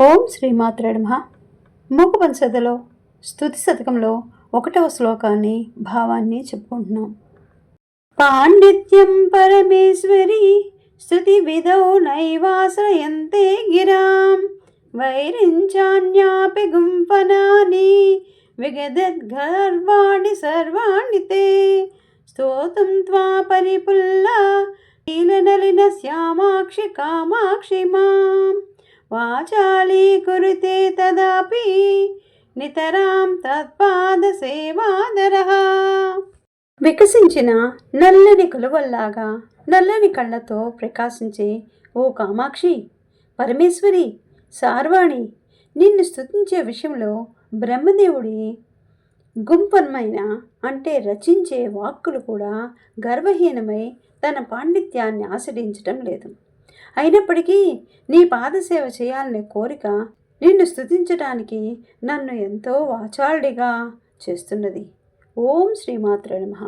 ఓం శ్రీమాత్రే నమ. మూకపంచదలో స్థుతి శతకంలో ఒకటవ శ్లోకాన్ని భావాన్ని చెప్పుకుంటున్నాం. పాండిత్యం పరమేశ్వరి స్థుతి విధౌ నైవాశ్రయంతే గిరాం. వైరించాన్యాపి గుంపనాని విగదద్గర్వాణి సర్వాణి తే. స్తోతుం త్వా పరిపుల్ల నీలనలిన శ్యామాక్షి కామాక్షి మాం. వాచాళీ కురుతే తదాపి నితరాం తత్పాద సేవాదర. వికసించిన నల్లని కొలువల్లాగా నల్లని కళ్ళతో ప్రకాశించే ఓ కామాక్షి పరమేశ్వరి సార్వాణి నిన్ను స్తుతించే విషయంలో బ్రహ్మదేవుడి గుంపన్మైన అంటే రచించే వాక్కులు కూడా గర్వహీనమై తన పాండిత్యాన్ని ఆశ్రయించటం లేదు. అయినప్పటికీ నీ పాదసేవ చేయాలనే కోరిక నిన్ను స్థుతించడానికి నన్ను ఎంతో వాచాళుడిగా చేస్తున్నది. ఓం శ్రీమాత్ర నమః.